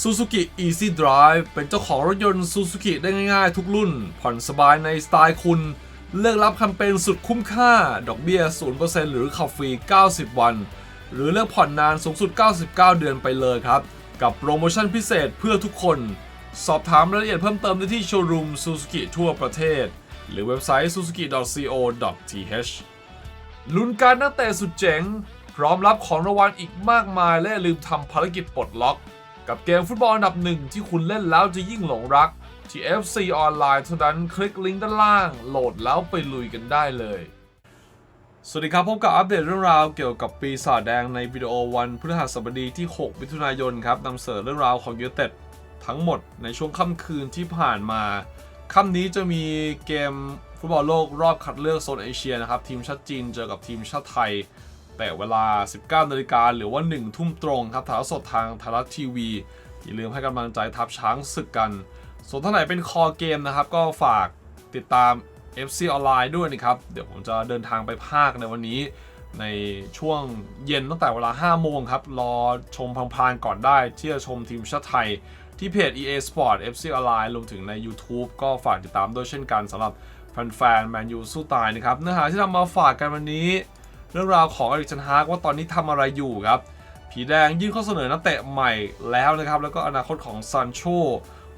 Suzuki Easy Drive เป็นเจ้าของรถยนต์ Suzuki ได้ง่ายๆ ทุกรุ่น ผ่อนสบายในสไตล์คุณ เลือกรับแคมเปญสุดคุ้มค่า ดอกเบี้ย 0%หรือขับฟรี 90 วัน หรือเลือกผ่อนนานสูงสุด 99 เดือนไปเลยครับ กับโปรโมชั่นพิเศษเพื่อทุกคน สอบถามรายละเอียดเพิ่มเติมได้ที่โชว์รูม Suzuki ทั่วประเทศ หรือเว็บไซต์ suzuki.co.th ลุ้นการนักเตะสุดเจ๋ง พร้อมรับของรางวัลอีกมากมายและอย่าลืมทำภารกิจปลดล็อก กับเกมฟุตบอลอันดับหนึ่งที่คุณเล่นแล้วจะยิ่งหลงรัก ที่ FC ออนไลน์เท่านั้นคลิกลิงก์ด้านล่าง โหลดแล้วไปลุยกันได้เลย สวัสดีครับ พบกับอัปเดตเรื่องราวเกี่ยวกับปีศาจแดงในวิดีโอวันพฤหัสบดีที่ 6 มิถุนายนครับนำเสนอเรื่องราวของยูเต็ดทั้งหมดในช่วงค่ำคืนที่ผ่านมาค่ำนี้จะมีเกมฟุตบอลโลกรอบคัดเลือกโซนเอเชียนะครับทีมชาติจีนเจอกับทีมชาติไทย แต่เวลา 19นาฬิกาหรือว่า 1 ทุ่มตรงครับถ่ายสดทางไทยรัฐทีวี อย่าลืมให้กำลังใจทัพช้างศึกกัน ส่วนท่านไหนเป็นคอเกมนะครับ ก็ฝากติดตาม FC ออนไลน์ด้วยนะครับ เดี๋ยวผมจะเดินทางไปภาคในวันนี้ ในช่วงเย็นตั้งแต่เวลา 5 โมงครับ รอชมพลางๆก่อนได้ ที่จะชมทีมชาติไทย ที่เพจ EA Sport FC Online รวมถึงใน YouTube ก็ฝากติดตามด้วยเช่นกันสำหรับแฟนๆแมนยูสู้ตายนะครับ เนื้อหาที่นำมาฝากกันวันนี้ เรื่องราวของอริกชันฮาร์กว่าตอนนี้ทำอะไรอยู่ครับ ผีแดงยื่นข้อเสนอนักเตะใหม่แล้วนะครับ แล้วก็อนาคตของซันโช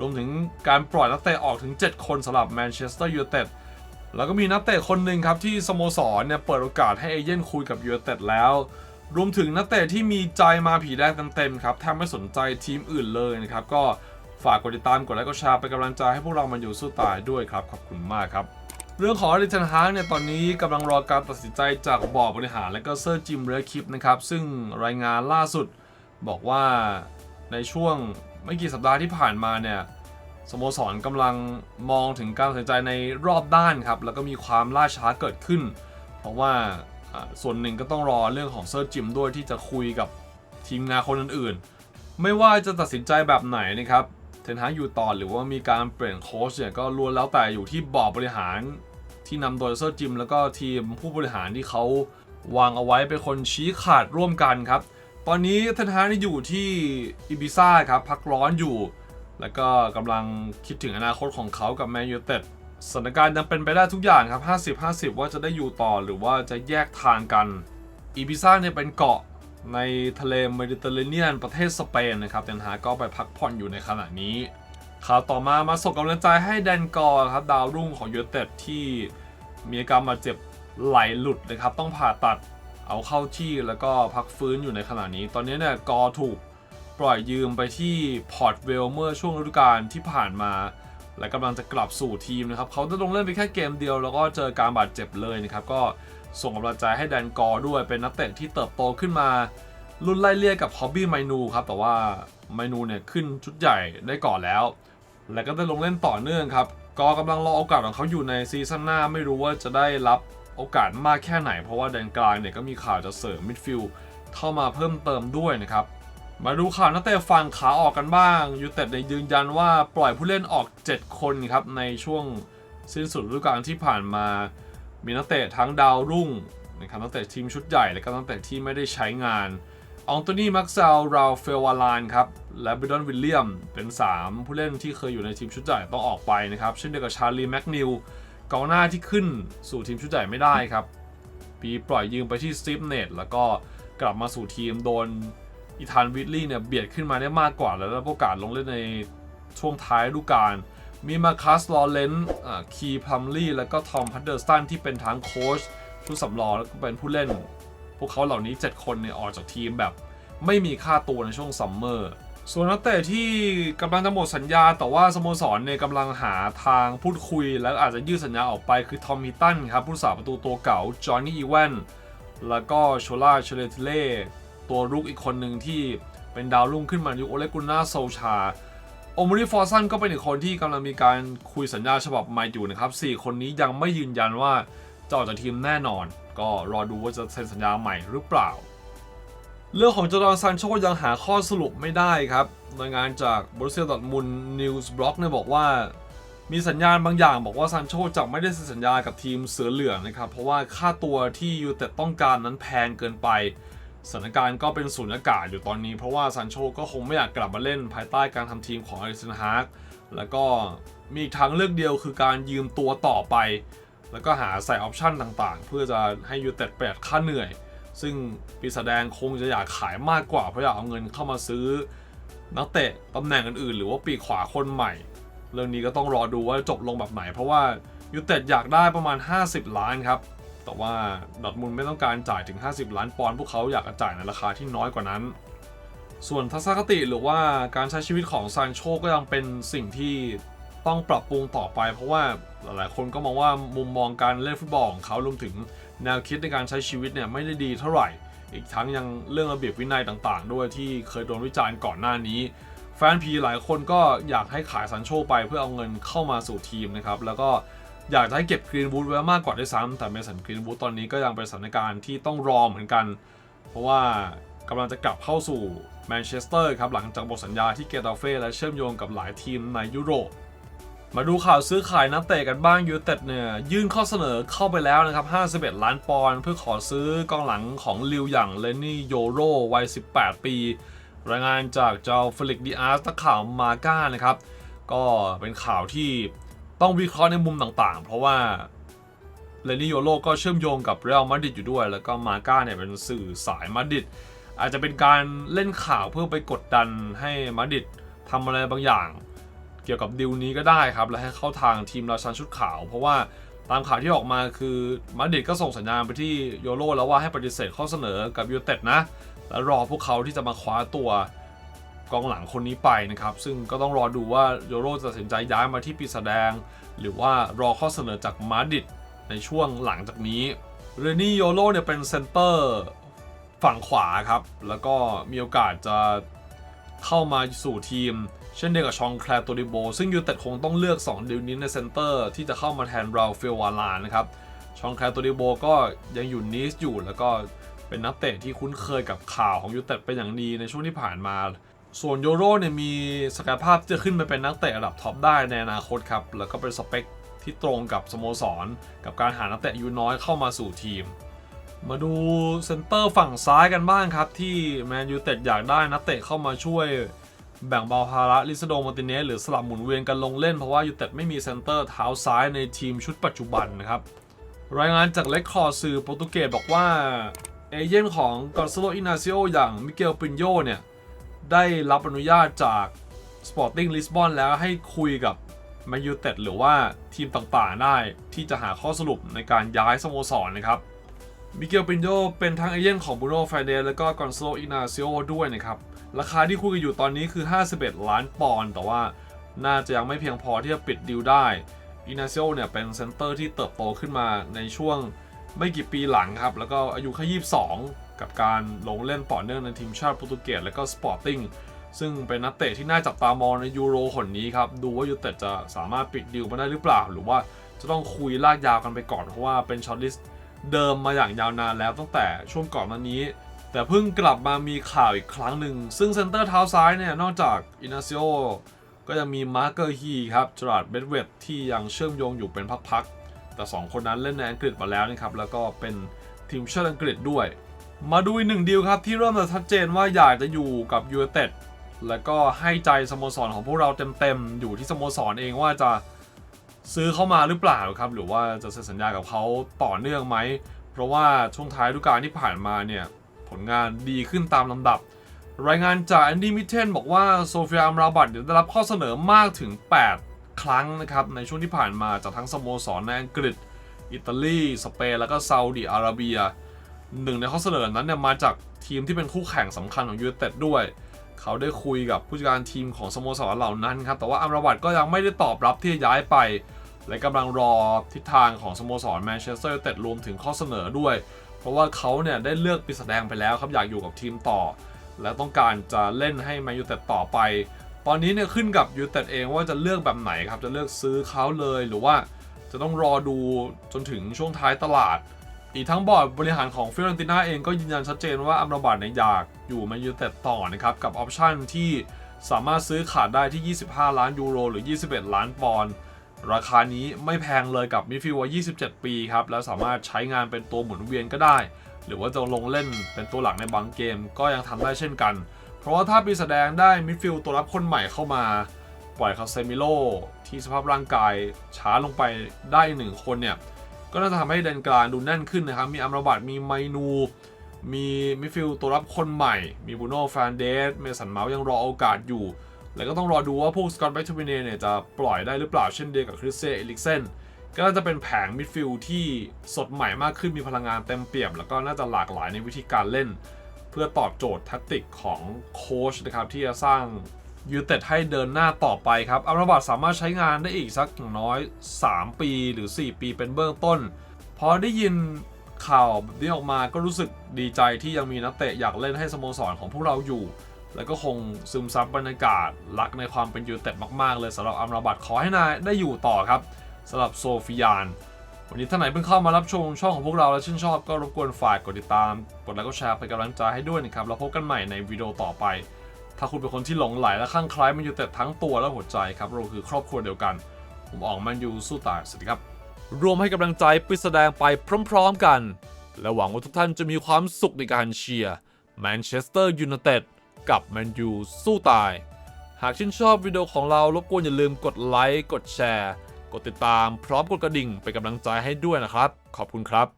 รวมถึงการปล่อยนักเตะออกถึง 7 คนสำหรับแมนเชสเตอร์ยูไนเต็ดแล้วก็มีนักเตะคนหนึ่งครับที่สโมสรเนี่ยเปิดโอกาสให้เอเย่นคุยกับยูไนเต็ดแล้ว รวมถึงนักเตะที่มีใจมาผีแดงเต็มๆครับแทบไม่สนใจทีมอื่นเลยนะครับก็ฝากกดติดตามกดไลค์กดแชร์เป็นกำลังใจให้พวกเรามันอยู่สู้ตายด้วยครับ ขอบคุณมากครับ เรื่องของอริเทนฮากเนี่ยตอนนี้กำลังรอการตัดสินใจจากบอร์ดบริหารและก็เซอร์จิมเรคิปนะครับซึ่งรายงานล่าสุดบอกว่าในช่วงไม่กี่สัปดาห์ที่ผ่านมาเนี่ยสโมสรกำลังมองถึงการตัดสินใจในรอบด้านครับแล้วก็มีความล่าช้าเกิดขึ้น เพราะว่าส่วนหนึ่งก็ต้องรอเรื่องของเซอร์จิมด้วยที่จะคุยกับทีมงานคนอื่นๆ ไม่ว่าจะตัดสินใจแบบไหนนะครับ เทนฮากอยู่ต่อหรือว่ามีการเปลี่ยนโค้ชเนี่ยก็ล้วนแล้วแต่อยู่ที่บอร์ดบริหารที่นำโดยเซอร์จิม แล้วก็ทีมผู้บริหารที่เขาวางเอาไว้เป็นคนชี้ขาดร่วมกันครับ ตอนนี้เทนฮากนี่อยู่ที่อิบิซ่าครับพักร้อนอยู่ แล้วก็กำลังคิดถึงอนาคตของเขากับแมนยูเต็ดสถานการณ์ยังเป็นไปได้ทุกอย่างครับ 50-50 ว่าจะได้อยู่ต่อหรือว่าจะแยกทางกันอิบิซ่าเนี่ยเป็นเกาะ ในทะเลเมดิเตอร์เรเนียนประเทศสเปนนะครับเทนฮาก็ไปพักผ่อนอยู่ในขณะนี้ข่าวต่อมามาส่งกำลังใจให้แดนกอร์ครับดาวรุ่งของยูเต็ดที่มีอาการบาดเจ็บไหลหลุดนะครับ ต้องผ่าตัดเอาเข้าที่แล้วก็พักฟื้นอยู่ในขณะนี้ ตอนนี้เนี่ยกอร์ถูกปล่อยยืมไปที่พอร์ตเวลเมื่อช่วงฤดูกาลที่ผ่านมา และกำลังจะกลับสู่ทีมนะครับเขาจะลงเล่นไปแค่เกมเดียว แล้วก็เจอการบาดเจ็บเลยนะครับก็ส่งกำลังใจให้แดนกอร์ด้วยเป็นนักเตะที่เติบโตขึ้นมา รุ่นไล่เลี่ยกับฮอบบี้ไมนูครับแต่ว่าไมนูเนี่ยขึ้นชุดใหญ่ได้ก่อนแล้ว และก็ได้ลงเล่นต่อเนื่องครับก็กำลังรอโอกาสของเขาอยู่ในซีซั่นหน้าไม่รู้ว่าจะได้รับโอกาสมากแค่ไหน เพราะว่าแดนกลางเนี่ยก็มีข่าวจะเสริมมิดฟิลด์เข้ามาเพิ่มเติมด้วยนะครับ มาดูข่าวนักเตะฝั่งขาออกกันบ้างยูเต็ดเนี่ยยืนยันว่าปล่อยผู้เล่นออก 7 คนครับในช่วงสิ้นสุดฤดูกาลที่ผ่านมา มีนักเตะทั้งดาวรุ่งนะครับนักเตะทีมชุดใหญ่และก็นักเตะที่ไม่ได้ใช้งานอองโตนีมักเซลราเฟลวาลานครับและบิดอนวิลเลียมเป็น 3 ผู้เล่นที่เคยอยู่ในทีมชุดใหญ่ต้องออกไปนะครับ เช่นเดียวกับชาลีแม็กนิลกองหน้าที่ขึ้นสู่ทีมชุดใหญ่ไม่ได้ครับปีปล่อยยืมไปที่สตีฟเนตแล้วก็กลับมาสู่ทีมโดน อีธานวิลลี่เนี่ยเบียดขึ้นมาได้มากกว่าแล้วได้วโอกาสลงเล่นในช่วงท้ายฤดูกาลมีมาคัสลอเรนต์คีพลัมลี่ แล้วก็ทอมพัดเดอร์สตันที่เป็นทั้งโค้ชชุดสำรองแล้วก็เป็นผู้เล่น พวกเขาเหล่านี้ 7 คนเนี่ยออกจากทีมแบบไม่มีค่าตัวในช่วงซัมเมอร์ส่วนนักเตะที่กำลังจะหมดสัญญา แต่ว่าสโมสรเนี่ยกำลังหาทางพูดคุย แล้วอาจจะยืดสัญญาออกไปคือทอมฮิตตันครับผู้รักษาประตูตัวเก่าจอห์นนี่อีแวนแล้วก็โชล่าเชเลตเล่ ตัวรุกอีกคนหนึ่งที่เป็นดาวรุ่งขึ้นมายุคโอเลกุน่าโซชาโอมริฟอร์ซันก็เป็นอีกคนที่กำลังมีการคุยสัญญาฉบับใหม่อยู่นะครับ 4 คนนี้ยังไม่ยืนยันว่าจะออกจากทีมแน่นอน ก็รอดูว่าจะเซ็นสัญญาใหม่หรือเปล่า เรื่องของจอร์แดนซานโชยังหาข้อสรุปไม่ได้ครับรายงานจากบรูเซียดอทมุนนิวส์บล็อกเนี่ยบอกว่า มีสัญญาณบางอย่างบอกว่าซานโชจะไม่ได้เซ็นสัญญากับทีมเสือเหลืองนะครับเพราะว่าค่าตัวที่ยูเต็ดต้องการนั้นแพงเกินไป สถานการณ์ก็เป็นสูญญากาศอยู่ตอนนี้ เพราะว่าซานโชก็คงไม่อยากกลับมาเล่นภายใต้การทำทีมของอาริสันฮาร์กแล้วก็มีทางเลือกเดียวคือการยืมตัวต่อไป แล้วก็หาใส่ออปชันต่างๆ เพื่อจะให้ยูเต็ดแปดค่าเหนื่อย ซึ่งปีศาจแดงคงจะอยากขายมากกว่าเพราะอยากเอาเงินเข้ามาซื้อ นักเตะตำแหน่งอื่นๆ หรือว่าปีขวาคนใหม่ เรื่องนี้ก็ต้องรอดูว่าจบลงแบบไหน เพราะว่ายูเต็ดอยากได้ประมาณ 50 ล้านครับ แต่ว่าดอร์ทมุนไม่ต้องการจ่ายถึง 50 ล้านปอนด์พวกเขาอยากจะจ่ายในราคาที่น้อยกว่านั้น ส่วนทัศนคติหรือว่าการใช้ชีวิตของซานโชก็ยังเป็นสิ่งที่ต้องปรับปรุงต่อไป เพราะว่าหลายๆคนก็มองว่ามุมมองการเล่นฟุตบอลของเขารวมถึงแนวคิดในการใช้ชีวิตเนี่ยไม่ได้ดีเท่าไหร่ อีกทั้งยังเรื่องระเบียบวินัยต่าง ๆ ด้วยที่เคยโดนวิจารณ์ก่อนหน้านี้ แฟนพีหลายคนก็อยากให้ขายซันโชไปเพื่อเอาเงินเข้ามาสู่ทีมนะครับแล้วก็ อยากจะให้เก็บกรีนวูดไว้มากกว่าด้วยซ้ำแต่เมสันกรีนวูดตอนนี้ก็ยังเป็นสถานการณ์ที่ต้องรอเหมือนกัน เพราะว่ากำลังจะกลับเข้าสู่แมนเชสเตอร์ครับหลังจากหมดสัญญาที่เกตาเฟ่และเชื่อมโยงกับหลายทีมในยุโรป มาดูข่าวซื้อขายนักเตะกันบ้างยูเต็ดเนี่ยยื่นข้อเสนอเข้าไปแล้วนะครับ 51 ล้านปอนด์เพื่อขอซื้อกองหลังของลิวอย่างเลนนี่โยโรวัย 18 ปี รายงานจากเจ้าเฟลิกดีอาร์สนักข่าวมาก้านะครับก็เป็นข่าวที่ ต้องวิเคราะห์ในมุมต่างๆ เพราะว่าเลนนี่โยโรก็เชื่อมโยงกับเรอัลมาดริดอยู่ด้วย แล้วก็มาก้าเนี่ยเป็นสื่อสายมาดริดอาจจะเป็นการเล่นข่าวเพื่อไปกดดันให้มาดริดทำอะไรบางอย่าง เกี่ยวกับดิวนี้ก็ได้ครับ และให้เข้าทางทีมราชันชุดขาว เพราะว่าตามข่าวที่ออกมาคือมาดริดก็ส่งสัญญาณไปที่โยโรแล้วว่าให้ปฏิเสธข้อเสนอกับยูเต็ดนะ และรอพวกเขาที่จะมาคว้าตัว กองหลังคนนี้ไปนะครับ ซึ่งก็ต้องรอดูว่าโยโรจะตัดสินใจย้ายมาที่ปีศาจแดง หรือว่ารอข้อเสนอจากมาดริดในช่วงหลังจากนี้เรนี่โยโรเนี่ยเป็นเซนเตอร์ฝั่งขวาครับ แล้วก็มีโอกาสจะเข้ามาสู่ทีม เช่นเดียวกับชองแคลร์โตดิโบ ซึ่งยูเต็ดคงต้องเลือก2ดิวนี้ในเซนเตอร์ที่จะเข้ามาแทนราเฟลวาลานนะครับชองแคลร์โตดิโบก็ยังอยู่นิสอยู่แล้วก็เป็นนักเตะที่คุ้นเคยกับข่าวของยูเต็ดเป็นอย่างดีในช่วงที่ผ่านมา ส่วนโยโรเนี่ยมีศักยภาพที่จะขึ้นไปเป็นนักเตะระดับท็อปได้ในอนาคตครับ แล้วก็เป็นสเปคที่ตรงกับสโมสร กับการหานักเตะอายุน้อยเข้ามาสู่ทีม มาดูเซนเตอร์ฝั่งซ้ายกันบ้างครับ ที่แมนยูเต็ดอยากได้นักเตะเข้ามาช่วยแบ่งเบาภาระลิซโดมาติเนสหรือสลับหมุนเวียนกันลงเล่นเพราะว่ายูเต็ดไม่มีเซนเตอร์เท้าซ้ายในทีมชุดปัจจุบันนะครับ รายงานจากเล็กคอร์สื่อโปรตุเกสบอกว่าเอเย่นของกอนซาโลอินาซิโออย่างมิเกลปินโยเนี่ย ได้รับอนุญาตจาก Sporting Lisbon แล้วให้คุยกับแมนยูเต็ดหรือว่าทีมต่างๆได้ที่จะหาข้อสรุปในการย้ายสโมสรนะครับ มิเกลปินโยเป็นทั้งเอเย่นของบูโน่ไฟเดสและก็กอนโซอินาซิโอด้วยนะครับ ราคาที่คุยกันอยู่ตอนนี้คือ 51 ล้านปอนด์แต่ว่าน่าจะยังไม่เพียงพอที่จะปิดดีลได้อินาซิโอเนี่ยเป็นเซนเตอร์ที่เติบโตขึ้นมาในช่วงไม่กี่ปีหลังครับ แล้วก็อายุแค่ 22 กับการลงเล่นต่อเนื่องในทีมชาติโปรตุเกสและก็สปอร์ติ้งซึ่งเป็นนักเตะที่น่าจับตามองในยูโรคนนี้ครับดูว่ายูเต็ดจะสามารถปิดดีลมาได้หรือเปล่า หรือว่าจะต้องคุยลากยาวกันไปก่อนเพราะว่าเป็นช็อตลิสต์เดิมมาอย่างยาวนานแล้วตั้งแต่ช่วงก่อนหน้านี้ แต่เพิ่งกลับมามีข่าวอีกครั้งหนึ่ง ซึ่งเซนเตอร์เท้าซ้ายเนี่ยนอกจากอินาซิโอก็ยังมีมาร์เกอร์ฮีครับจราดเบดเวดที่ยังเชื่อมโยงอยู่เป็นพักๆแต่ 2 คนนั้นเล่นในอังกฤษมาแล้วนะครับแล้วก็เป็นทีมชาติอังกฤษด้วย มาดูอีกหนึ่งดีลครับ ที่เริ่มจะชัดเจนว่าอยากจะอยู่กับยู i เต็ดแล้วก็ให้ใจสโมสรของพวกเราเต็มๆ อยู่ที่สโมสรเองว่าจะซื้อเข้ามาหรือเปล่าครับ หรือว่าจะเซ็นสัญญากับเขาต่อเนื่องไหม เพราะว่าช่วงท้ายฤดูกาลที่ผ่านมาเนี่ย ผลงานดีขึ้นตามลำดับ รายงานจากแอนดี้มิเทนบอกว่าโซเฟียอัมราบัตได้รับข้อเสนอมากถึง 8 ครั้งนะครับ ในช่วงที่ผ่านมาจากทั้งสโมสรในอังกฤษ อิตาลี สเปน แล้วก็ซาอุดิอาระเบีย หนึ่งในข้อเสนอนั้นเนี่ยมาจากทีมที่เป็นคู่แข่งสำคัญของยูเ i เต็ดด้วย เขาได้คุยกับผู้จัดการทีมของสโมสรเหล่านั้นครับ แต่ว่าอัมราบัตก็ยังไม่ได้ตอบรับที่ย้ายไป และกำลังรอทิศทางของสโมสรแมนเชสเตอร์ยูไนเต็ดรวมถึงข้อเสนอด้วย เพราะว่าเขาเนี่ยได้เลือกปีศาจแดงไปแล้วครับอยากอยู่กับทีมต่อ และต้องการจะเล่นให้แมนยูไนเต็ดต่อไป ตอนนี้เนี่ยขึ้นกับยูไนเต็ดเองว่าจะเลือกแบบไหนครับจะเลือกซื้อเขาเลยหรือว่าจะต้องรอดูจนถึงช่วงท้ายตลาด อีกทั้งบอร์ดบริหารของฟิอเรนติน่าเองก็ยืนยันชัดเจนว่าอัมราบัตเนี่ยอยากอยู่มนยูไนเต็ดต่อนะครับ กับออปชั่นที่สามารถซื้อขาดได้ที่ 25 ล้านยูโรหรือ 21 ล้านปอนด์ราคานี้ไม่แพงเลยกับมิดฟิลวัย27 ปีครับ แล้วสามารถใช้งานเป็นตัวหมุนเวียนก็ได้ หรือว่าจะลงเล่นเป็นตัวหลักในบางเกมก็ยังทำได้เช่นกัน เพราะว่าถ้าปีแสดงได้มิดฟิลตัวรับคนใหม่เข้ามา ปล่อยคาเซมิโลที่สภาพร่างกายช้าลงไปได้หนึ่งคนเนี่ย ก็น่าจะทำให้แดนกลางดูแน่นขึ้นนะครับ มีอัมราบัตมีไมนู มีมิดฟิลตัวรับคนใหม่ มีบูโน่แฟนเดส เมสันเมาส์ยังรอโอกาสอยู่ แล้วก็ต้องรอดูว่าพวกสกอตแบ็กทูเนเนี่ยจะปล่อยได้หรือเปล่าเช่นเดียวกับคริสเซเอลิกเซนก็น่าจะเป็นแผงมิดฟิลที่สดใหม่มากขึ้นมีพลังงานเต็มเปี่ยม แล้วก็น่าจะหลากหลายในวิธีการเล่น เพื่อตอบโจทย์แทคติกของโค้ชนะครับที่จะสร้าง ยูเต็ดให้เดินหน้าต่อไปครับอัมราบัตสามารถใช้งานได้อีกสักอย่างน้อย 3 ปีหรือ 4 ปีเป็นเบื้องต้น พอได้ยินข่าวแบบนี้ออกมาก็รู้สึกดีใจที่ยังมีนักเตะอยากเล่นให้สโมสรของพวกเราอยู่ แล้วก็คงซึมซับบรรยากาศรักในความเป็นยูเต็ดมากๆ เลยสำหรับอัมราบัตขอให้นายได้อยู่ต่อครับสำหรับโซฟิยาน วันนี้ท่านไหนเพิ่งเข้ามารับชมช่องของพวกเราและชื่นชอบก็รบกวนฝากกดติดตาม กดไลค์กดแชร์เป็นกำลังใจให้ด้วยนะครับ แล้วพบกันใหม่ในวิดีโอต่อไป ถ้าคุณเป็นคนที่หลงไหลและคลั่งคล้แมันอยูเต็ดทั้งตัวและหัวใจครับเราคือครอบครัวเดียวกัน ผมออกแมนยูสู้ตายสวัสดีครับ รวมให้กำลังใจไปแสดงไปพร้อมๆกัน และหวังว่าทุกท่านจะมีความสุขในการเชียร์แมนเชสเตอร์ยูไนเต็ดกับแมนยูสู้ตาย หากชื่นชอบวิดีโอของเรารบกวนอย่าลืมกดไลค์กดแชร์ กดติดตามพร้อมกดกระดิ่งเป็นกำลังใจให้ด้วยนะครับ ขอบคุณครับ